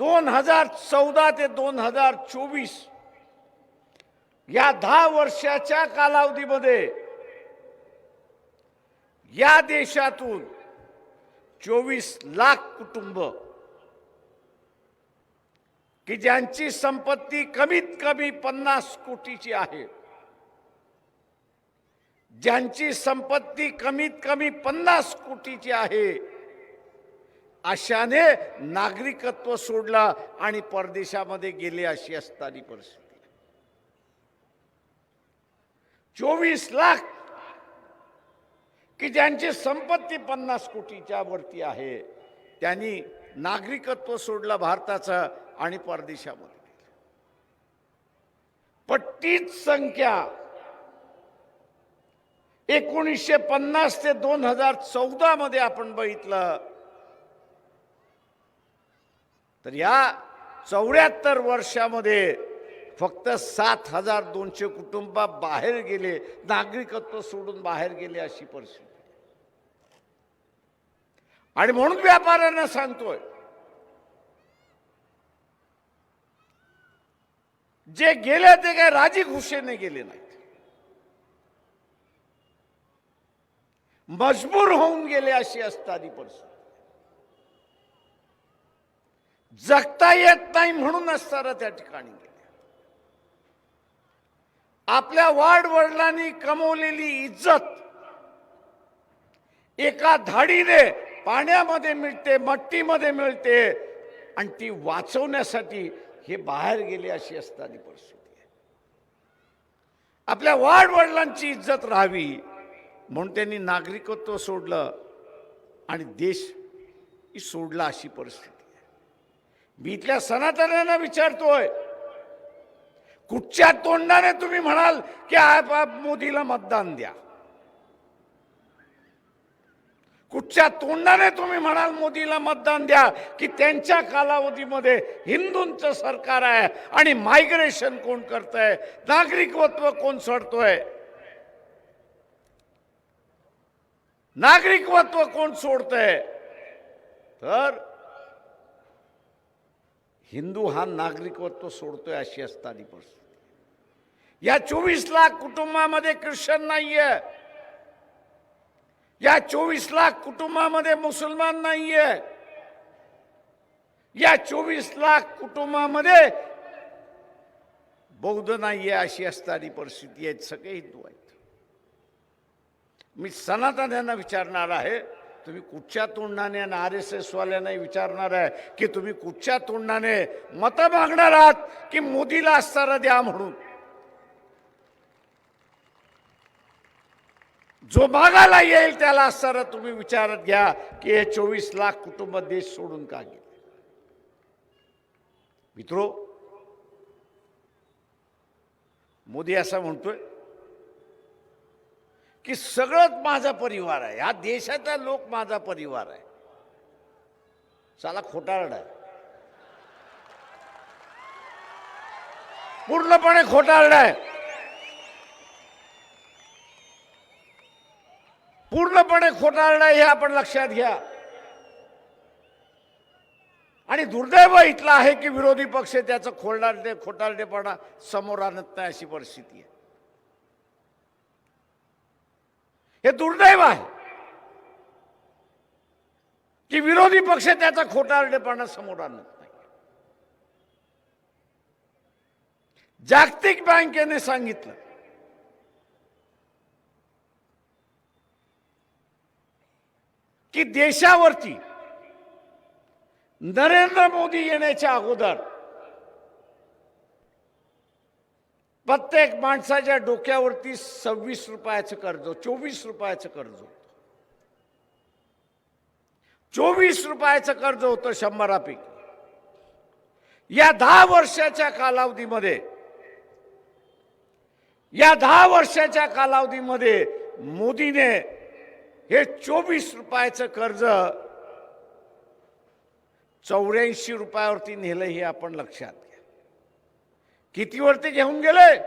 दोन हजार चौदा ते दोन हजार चोवीस या दहा वर्षाच्या कालावधीमध्ये या देशातून चोवीस लाख कुटुंब की ज्यांची संपत्ती कमीत कमी पन्नास कोटीची आहे ज्यांची संपत्ती कमीत कमी पन्नास कोटीची आहे अशाने नागरिकत्व सोडलं आणि परदेशामध्ये गेले अशी असताना परिस्थिती. चोवीस लाख की ज्यांची संपत्ती पन्नास कोटीच्या वरती आहे त्यांनी नागरिकत्व सोडलं भारताचं आणि परदेशामध्ये पट्टीच संख्या एकोणीसशे पन्नास ते दोन हजार चौदामध्ये आपण बघितलं तर या चौऱ्याहत्तर वर्षामध्ये फक्त सात हजार दोनशे कुटुंब बाहेर गेले नागरिकत्व सोडून बाहेर गेले अशी परिस्थिती. आणि म्हणून व्यापाऱ्यांना सांगतोय जे गेले ते काय राजी खुशेने गेले नाहीत. मजबूर होऊन गेले अशी असतानी परिस्थिती. जगता येत नाही म्हणून असताना त्या ठिकाणी गेल्या आपल्या वाढ वडिलांनी कमवलेली इज्जत एका धाडीने पाण्यामध्ये मिळते मट्टीमध्ये मिळते आणि ती वाचवण्यासाठी हे बाहेर गेले अशी असताना परिस्थिती आहे. आपल्या वाढ वडिलांची इज्जत राहावी म्हणून त्यांनी नागरिकत्व सोडलं आणि देश सोडला अशी परिस्थिती. मी इथल्या सनातन्यांना विचारतोय. कुठच्या तोंडाने तुम्ही म्हणाल की आप आप मोदीला मतदान द्या? कुठच्या तोंडाने तुम्ही म्हणाल मोदीला मतदान द्या की त्यांच्या कालावधीमध्ये हिंदूंचं सरकार आहे आणि मायग्रेशन कोण करतंय? नागरिकत्व कोण सोडतोय? नागरिकत्व कोण सोडतंय? तर हिंदू हा नागरिकत्व सोडतोय अशी असताना परिस्थिती. या चोवीस लाख कुटुंबामध्ये ख्रिश्चन नाहीये. या चोवीस लाख कुटुंबामध्ये मुसलमान नाहीये. या चोवीस लाख कुटुंबामध्ये बौद्ध नाहीये अशी असताना परिस्थिती आहे सगळे हिंदू आहेत. मी सनातन्यांना विचारणार आहे. तुम्ही कुठच्या तोंडाने आणि आर एस एस विचारणार आहे की तुम्ही कुठच्या तोंडाने मतं मागणार आहात की मोदीला असताना द्या म्हणून? जो मागायला येईल त्याला असताना तुम्ही विचारत घ्या की हे चोवीस लाख कुटुंब देश सोडून का गेले? मित्रो मोदी असं म्हणतोय की सगळंच माझा परिवार आहे. ह्या देशाचा लोक माझा परिवार आहे. साला खोटारड आहे. पूर्णपणे खोटारड आहे. पूर्णपणे खोटारड आहे हे आपण लक्षात घ्या. आणि दुर्दैव इथलं आहे की विरोधी पक्ष त्याचं खोलडारडे खोटारडेपणा समोर आणत नाही अशी परिस्थिती आहे. हे दुर्दैव आहे की विरोधी पक्ष त्याचा खोटारडेपणा समोर आणत नाही. जागतिक बँकेने सांगितलं की देशावरती नरेंद्र मोदी येण्याच्या अगोदर प्रत्येक माणसाच्या डोक्यावरती सव्वीस रुपयाचं कर्ज चोवीस रुपयाचं कर्ज होतं. चोवीस रुपयाचं कर्ज होतं शंभरापैकी. या दहा वर्षाच्या कालावधीमध्ये या दहा वर्षाच्या कालावधीमध्ये मोदीने हे चोवीस रुपयाचं कर्ज चौऱ्याऐंशी रुपयावरती नेलं हे आपण लक्षात किती कितीवरती घेऊन गेले?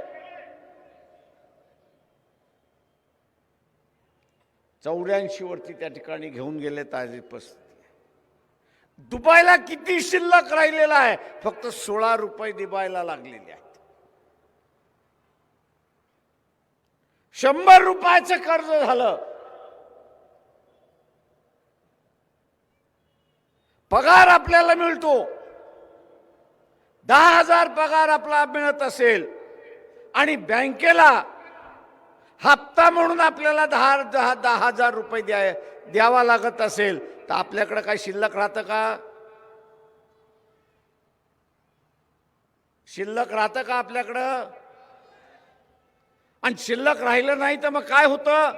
चौऱ्याऐंशी वरती त्या ठिकाणी घेऊन गेले ताजी पस्ती. दुबायला किती शिल्लक राहिलेला आहे? फक्त सोळा रुपये दिबायला लागलेले आहेत. शंभर रुपयाचं कर्ज झालं. पगार आपल्याला मिळतो. दहा हजार पगार आपला मिळत असेल आणि बँकेला हप्ता म्हणून आपल्याला दहा दहा दहा हजार रुपये द्या द्यावा लागत असेल तर आपल्याकडं काय शिल्लक राहतं का? शिल्लक राहतं का आपल्याकडं? आणि शिल्लक राहिलं नाही तर मग काय होतं?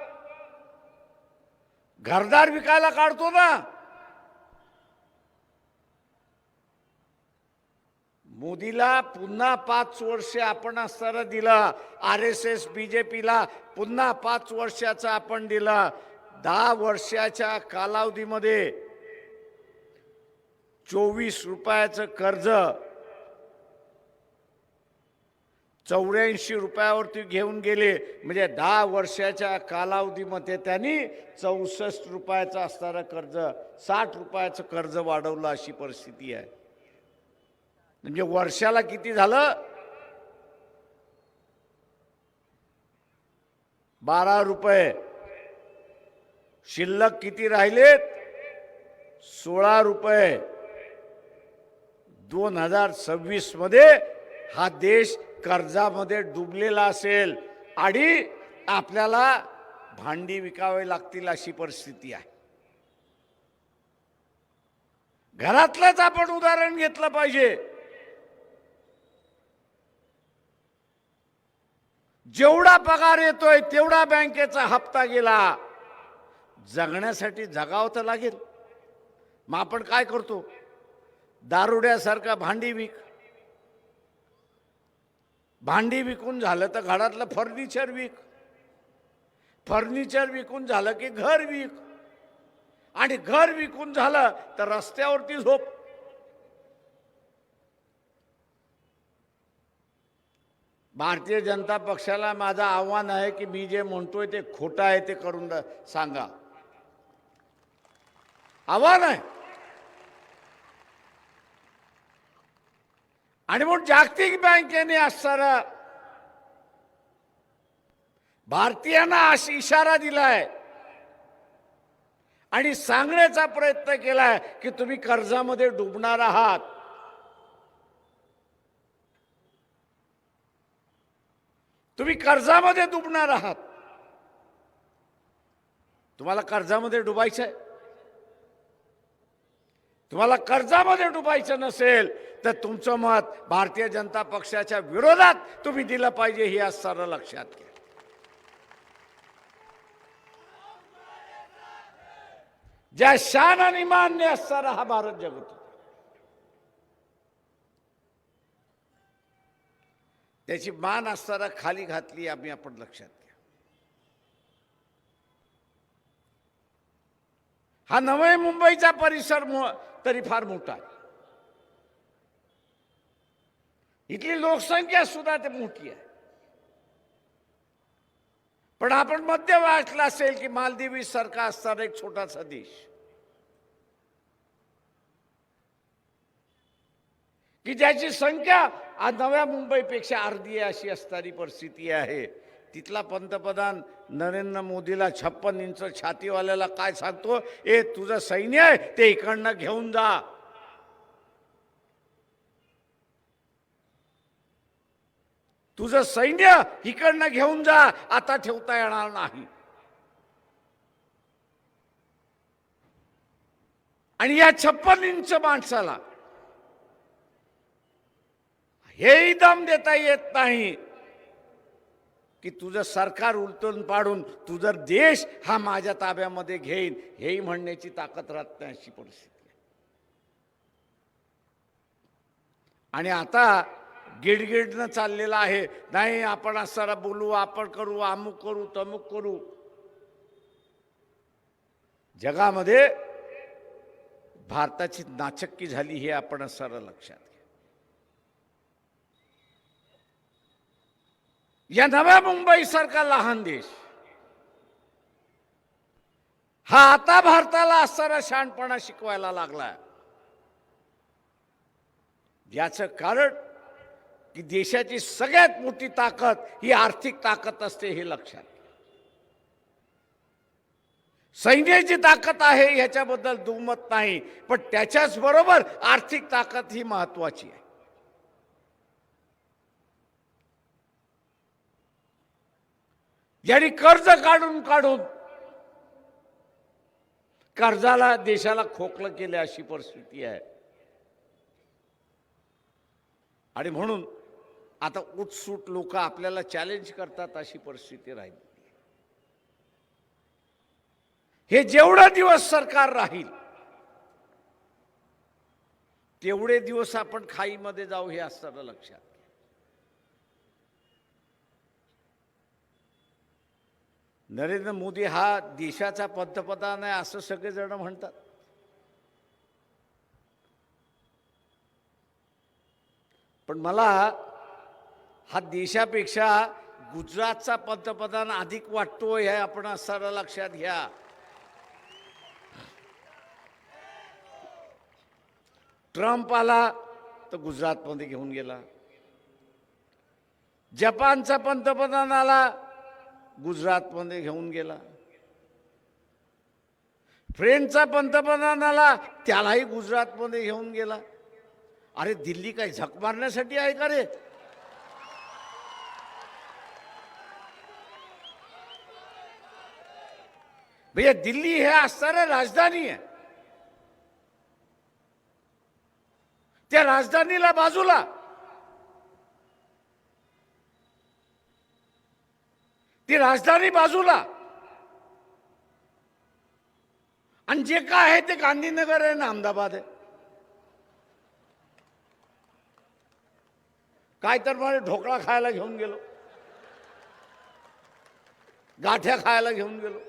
घरदार विकायला काढतो ना. मोदीला पुन्हा पाच वर्ष आपण असताना दिलं. R S S B J पीला पुन्हा पाच वर्षाचं आपण दिलं. दहा वर्षाच्या कालावधीमध्ये चोवीस रुपयाचं कर्ज चौऱ्याऐंशी रुपयावरती घेऊन गेले. म्हणजे दहा वर्षाच्या कालावधीमध्ये त्यांनी चौसष्ट रुपयाचं असणारं कर्ज साठ रुपयाचं कर्ज वाढवलं अशी परिस्थिती आहे. म्हणजे वर्षाला किती झालं? बारा रुपये. शिल्लक किती राहिलेत? सोळा रुपये. दोन हजार सव्वीसमध्ये हा देश कर्जामध्ये डुबलेला असेल आणि आपल्याला भांडी विकावे लागतील अशी परिस्थिती आहे. घरातलंच आपण उदाहरण घेतलं पाहिजे. जेवढा पगार येतोय तेवढा बँकेचा हप्ता गेला. जगण्यासाठी जगावं तर लागेल. मग आपण काय करतो? दारुड्यासारखा भांडी विक. भांडी विकून झालं तर घरातलं फर्निचर विक. फर्निचर विकून झालं की घर विक. आणि घर विकून झालं तर रस्त्यावरती झोप. भारतीय जनता पक्षाला माझं आव्हान आहे की मी जे म्हणतोय ते खोटं आहे ते करून सांगा. आव्हान आहे. आणि म्हणून जागतिक बँकेने असणारा भारतीयांना इशारा दिलाय. आणि सांगण्याचा प्रयत्न केलाय की तुम्ही कर्जामध्ये डुबणार आहात. तुम्ही कर्जामध्ये डुबणार आहात. तुम्हाला कर्जामध्ये डुबायचं आहे तुम्हाला कर्जामध्ये डुबायचं नसेल तर तुमचं मत भारतीय जनता पक्षाच्या विरोधात तुम्ही दिलं पाहिजे हे आज सर्व लक्षात घ्या. ज्या शान आणि मान्य असणारा हा भारत जगत. त्याची मान असताना खाली घातली आम्ही आपण लक्षात घ्या. हा नवे मुंबईचा परिसर तरी फार मोठा आहे. इथली लोकसंख्या सुद्धा ते मोठी आहे. पण आपण मध्य वाटला असेल की मालदिवी सारखा असणारा एक छोटासा देश. की ज्याची संख्या आज नव्या मुंबईपेक्षा अर्धी अशी असणारी परिस्थिती आहे. तिथला पंतप्रधान नरेंद्र मोदीला छप्पन इंच छातीवाल्याला काय सांगतो? ए तुझं सैन्य आहे ते इकडनं घेऊन जा. तुझं सैन्य इकडनं घेऊन जा आता ठेवता येणार नाही. आणि या छप्पन इंच माणसाला हेही दम देता येत नाही की तुझं सरकार उलटून पाडून तुझं देश हा माझ्या ताब्यामध्ये घेईन हेही म्हणण्याची ताकद राहत नाही अशी परिस्थिती आणि आता गिडगिडनं चाललेलं आहे नाही आपण असताना बोलू आपण करू अमुक करू तमुक करू. जगामध्ये भारताची नाचक्की झाली हे आपण असताना लक्षात घ्या या नव्या मुंबईसारखा लहान देश. हा आता भारताला असणारा शहाणपणा शिकवायला लागला. याचं कारण की देशाची सगळ्यात मोठी ताकद ही आर्थिक ताकद असते हे लक्षात सैन्याची ताकद आहे ह्याच्याबद्दल दुमत नाही पण त्याच्याच बरोबर आर्थिक ताकद ही महत्वाची आहे. यांनी कर्ज काढून काढून कर्जाला देशाला खोकलं केलं अशी परिस्थिती आहे. आणि म्हणून आता उठसूट लोक आपल्याला चॅलेंज करतात अशी परिस्थिती राहिली. हे जेवढा दिवस सरकार राहील तेवढे दिवस आपण खाईमध्ये जाऊ हे असताना लक्षात. नरेंद्र मोदी हा देशाचा पंतप्रधान आहे असं सगळेजण म्हणतात. पण मला हा देशापेक्षा गुजरातचा पंतप्रधान अधिक वाटतो हे आपण असताना लक्षात घ्या. ट्रम्प आला तर गुजरातमध्ये घेऊन गेला. जपानचा पंतप्रधान आला गुजरातमध्ये घेऊन गेला. फ्रेंडचा पंतप्रधान आला त्यालाही गुजरातमध्ये घेऊन गेला. अरे दिल्ली काय झक मारण्यासाठी आहे का रे? भैया दिल्ली हे असणारं राजधानी आहे. त्या राजधानीला बाजूला राजधानी बाजूला. आणि जे काय आहे ते गांधीनगर आहे ना अहमदाबाद आहे. काय तर मला ढोकळा खायला घेऊन गेलो. गाठ्या खायला घेऊन गेलो.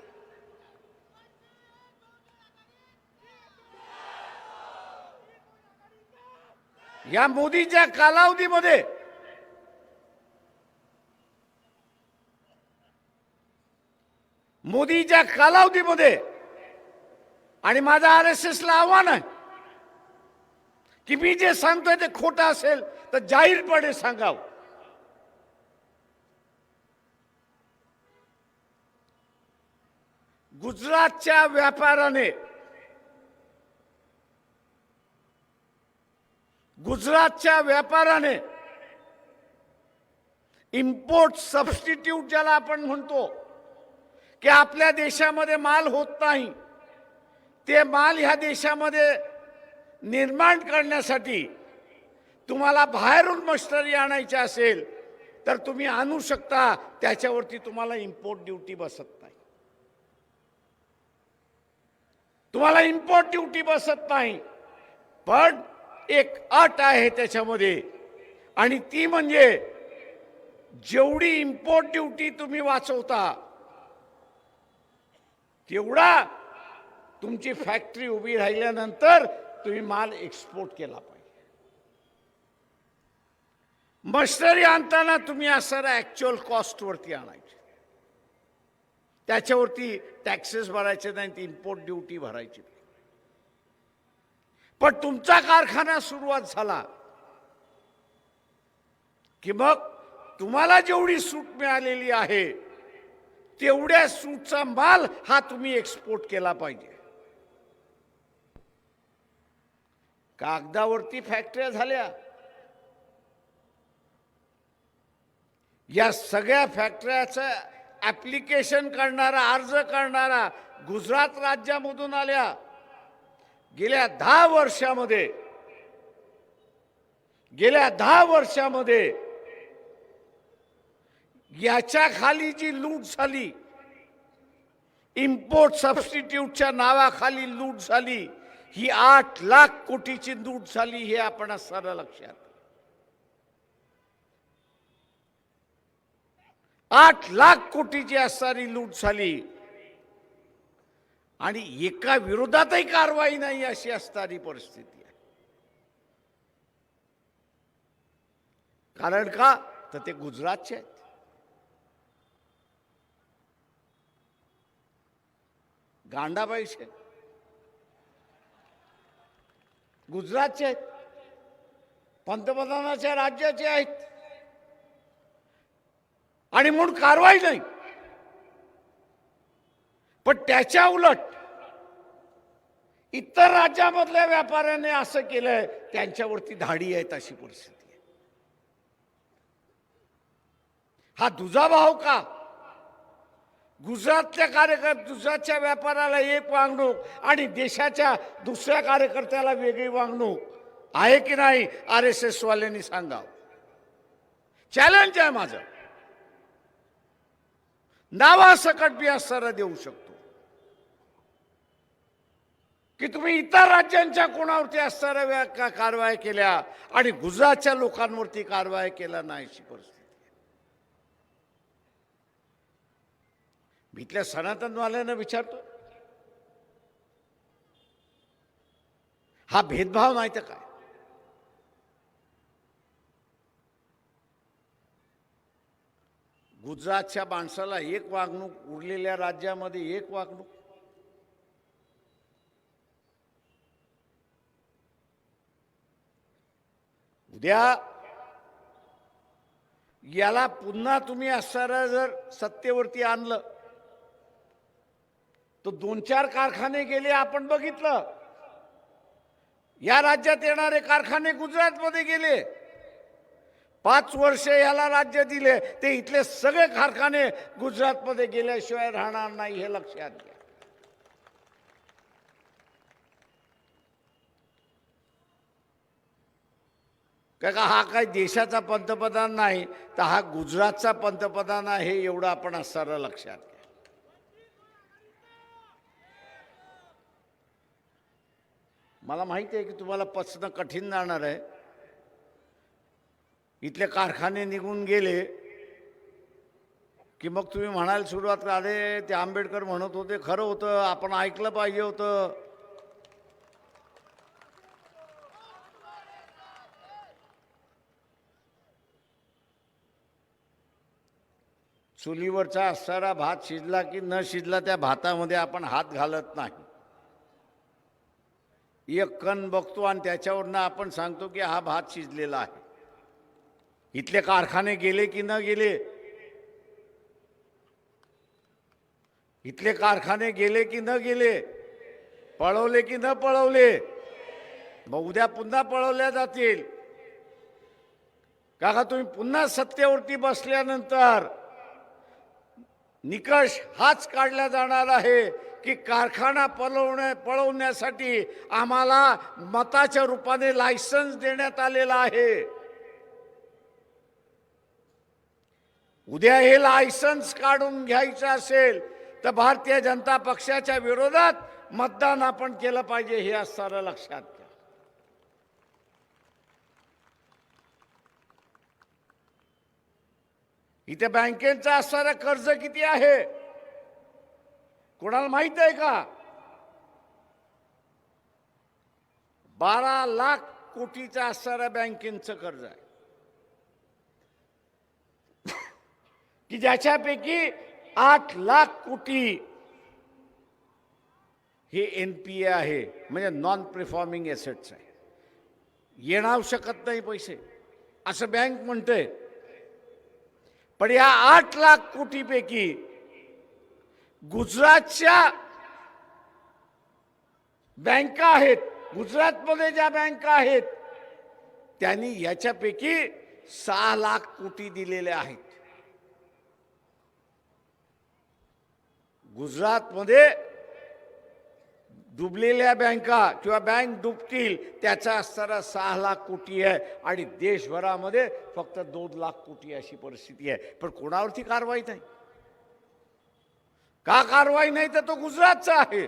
या मोदीच्या कालावधीमध्ये मोदीच्या कालावधीमध्ये. आणि माझं आर एस एसला आव्हान आहे. की मी जे सांगतोय ते खोटं असेल तर जाहीरपणे सांगावं. गुजरातच्या व्यापाराने गुजरातच्या व्यापाराने इम्पोर्ट सबस्टिट्यूट ज्याला आपण म्हणतो की आपल्या देशामध्ये माल होत नाही. ते माल ह्या देशामध्ये निर्माण करण्यासाठी तुम्हाला बाहेरून मशनरी आणायची असेल तर तुम्ही आणू शकता. त्याच्यावरती तुम्हाला इम्पोर्ट ड्युटी बसत नाही. तुम्हाला इम्पोर्ट ड्युटी बसत नाही. पण एक अट आहे त्याच्यामध्ये. आणि ती म्हणजे जेवढी इम्पोर्ट ड्युटी तुम्ही वाचवता तेवढा तुमची फॅक्टरी उभी राहिल्यानंतर तुम्ही माल एक्सपोर्ट केला पाहिजे. मशनरी आणताना तुम्ही असं ॲक्च्युअल कॉस्टवरती आणायचे. त्याच्यावरती टॅक्सेस भरायचे नाही ती इम्पोर्ट ड्युटी भरायची. पण तुमचा कारखाना सुरुवात झाला की मग तुम्हाला जेवढी सूट मिळालेली आहे तेवढ्या सूटचा माल हा तुम्ही एक्सपोर्ट केला पाहिजे. कागदावरती फॅक्टऱ्या झाल्या. या सगळ्या फॅक्टऱ्याचं ॲप्लिकेशन करणारा अर्ज करणारा गुजरात राज्यामधून आल्या. गेल्या दहा वर्षामध्ये गेल्या दहा वर्षामध्ये याच्या खाली जी लूट झाली इम्पोर्ट सबस्टिट्यूटच्या नावाखाली लूट झाली ही आठ लाख कोटीची लूट झाली हे आपण असताना लक्षात. आठ लाख कोटीची असणारी लूट झाली. आणि एका विरोधातही कारवाई नाही अशी असणारी परिस्थिती आहे. कारण का? तर ते गुजरातचे आहेत गांडाबाईचे गुजरातचे आहेत पंतप्रधानाच्या राज्याचे आहेत आणि म्हणून कारवाई नाही पण त्याच्या उलट इतर राज्यामधल्या व्यापाऱ्याने असं केलंय त्यांच्यावरती धाडी आहेत अशी परिस्थिती आहे हा दुजा भाव का गुजरातच्या कार्यकर्त गुजरातच्या व्यापाराला एक वागणूक आणि देशाच्या दुसऱ्या कार्यकर्त्याला वेगळी वागणूक. आहे की नाही आर एस एस वाल्यांनी चॅलेंज आहे माझं. नावासकट मी असताना देऊ शकतो. की तुम्ही इतर राज्यांच्या कोणावरती असणाऱ्या व्या- का- कारवाया केल्या आणि गुजरातच्या लोकांवरती कारवाई केला नाही अशी परिस्थिती. मी इथल्या सनातनवाल्यांना विचारतो हा भेदभाव नाही तर काय? गुजरातच्या माणसाला एक वागणूक उरलेल्या राज्यामध्ये एक वागणूक. उद्या याला पुन्हा तुम्ही असणारा जर सत्तेवरती आणलं तर दोन चार कारखाने गेले आपण बघितलं. या राज्यात येणारे कारखाने गुजरातमध्ये गेले. पाच वर्ष याला राज्य दिले. ते इथले सगळे कारखाने गुजरातमध्ये गेल्याशिवाय राहणार नाही हे लक्षात घ्या. काय का हा काय देशाचा पंतप्रधान नाही तर हा गुजरातचा पंतप्रधान आहे एवढं आपण असणारं लक्षात घ्या मला माहिती आहे की तुम्हाला पचणं कठीण जाणार आहे. इथले कारखाने निघून गेले की मग तुम्ही म्हणायला सुरुवात करा, अरे ते आंबेडकर म्हणत होते खरं होतं आपण ऐकलं पाहिजे होतं. चुलीवरचा असणारा भात शिजला की न शिजला त्या भातामध्ये आपण हात घालत नाही. एक कण बघतो आणि त्याच्यावरनं आपण सांगतो की हा भात शिजलेला आहे. इथले कारखाने गेले की न गेले? इथले कारखाने गेले की न गेले? पळवले की न पळवले? मग उद्या पुन्हा पळवल्या जातील. काका तुम्ही पुन्हा सत्तेवरती बसल्यानंतर निकष हाच काढला जाणार आहे. की कारखाना पळवण्या पळवण्यासाठी आम्हाला मताच्या रूपाने लायसन्स देण्यात आलेला आहे. उद्या हे लायसन्स काढून घ्यायचं असेल तर भारतीय जनता पक्षाच्या विरोधात मतदान आपण केलं पाहिजे हे असणारं लक्षात घ्या. इथे बँकेचं असणारं कर्ज किती आहे? कोणाला माहीत आहे का? बारा लाख कोटीचं असणाऱ्या बँकेचं कर्ज आहे. की ज्याच्यापैकी आठ लाख कोटी हे एन पी ए आहे म्हणजे नॉन परफॉर्मिंग एसेट्स आहे. येणार शकत नाही पैसे. असं बँक म्हणतंय. पण या आठ लाख कोटीपैकी गुजरातच्या बँका आहेत. गुजरातमध्ये ज्या बँका आहेत त्यांनी याच्यापैकी सहा लाख कोटी दिलेले आहेत. गुजरातमध्ये डुबलेल्या बँका किंवा बँक डुबतील त्याचा असणारा सहा लाख कोटी आहे आणि देशभरामध्ये फक्त दोन लाख कोटी अशी परिस्थिती आहे. पण कोणावरती कारवाई नाही. का कारवाई नाही तर तो गुजरातचा आहे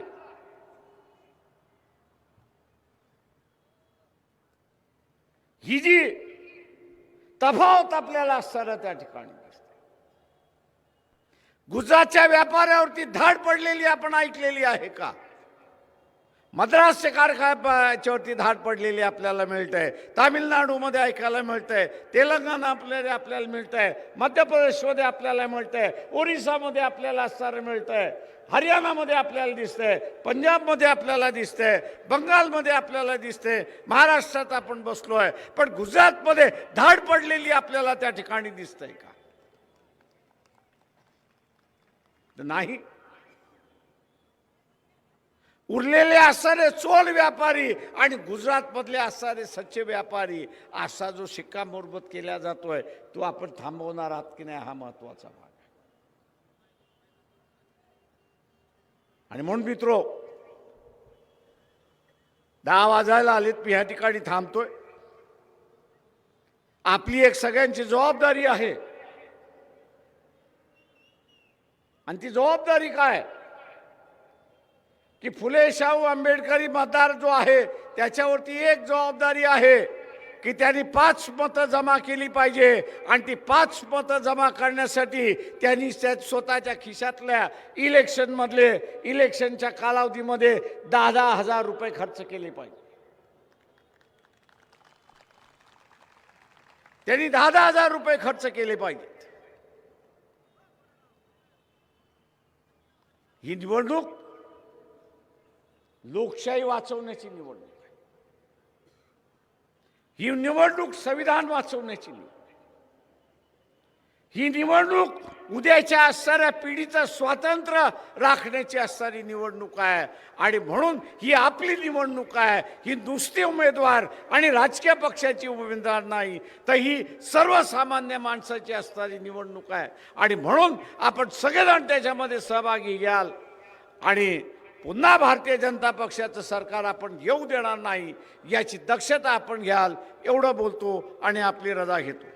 ही जी तफावत आपल्याला असताना त्या ठिकाणी दिसते. गुजरातच्या व्यापाऱ्यावरती धाड पडलेली आपण ऐकलेली आहे का मद्रासचे कारखाच्यावरती धाड पडलेली आपल्याला मिळत आहे तामिळनाडूमध्ये ऐकायला मिळत आहे तेलंगणा आपल्याला आपल्याला मिळत आहे मध्य प्रदेशमध्ये आपल्याला मिळत आहे ओरिसामध्ये आपल्याला असणारं मिळत आहे हरियाणामध्ये आपल्याला दिसतंय. पंजाबमध्ये आपल्याला दिसतंय. बंगालमध्ये आपल्याला दिसतंय. महाराष्ट्रात आपण बसलो आहे पण गुजरातमध्ये धाड पडलेली आपल्याला त्या ठिकाणी दिसतंय का? तर नाही. उरलेले असणारे चोल व्यापारी आणि गुजरातमधले असणारे सच्चे व्यापारी असा जो शिक्कामोर्बत केला जातोय तो आपण थांबवणार आहात की नाही हा महत्त्वाचा भाग आहे. आणि म्हणून मित्रो दहा वाजायला आलेत मी ह्या ठिकाणी थांबतोय. आपली एक सगळ्यांची जबाबदारी आहे. आणि ती जबाबदारी काय? की फुले शाहू आंबेडकरी मतदार जो आहे त्याच्यावरती एक जबाबदारी आहे की त्यांनी पाच मतं जमा केली पाहिजे. आणि ती पाच मतं जमा करण्यासाठी त्यांनी त्या स्वतःच्या खिशातल्या इलेक्शनमधले इलेक्शनच्या कालावधीमध्ये दहा दहा हजार रुपये खर्च केले पाहिजे. त्यांनी दहा दहा हजार रुपये खर्च केले पाहिजेत ही निवडणूक लोकशाही वाचवण्याची निवडणूक आहे. ही निवडणूक संविधान वाचवण्याची निवडणूक ही निवडणूक उद्याच्या असणाऱ्या पिढीचं स्वातंत्र्य राखण्याची असणारी निवडणूक आहे. आणि म्हणून ही आपली निवडणूक आहे. ही नुसती उमेदवार आणि राजकीय पक्षाची उमेदवार नाही तर ही सर्वसामान्य माणसाची असणारी निवडणूक आहे. आणि म्हणून आपण सगळेजण त्याच्यामध्ये सहभागी घ्याल आणि पुन्हा भारतीय जनता पक्षाचं सरकार आपण येऊ देणार नाही याची दक्षता आपण घ्याल एवढं बोलतो आणि आपली रजा घेतो.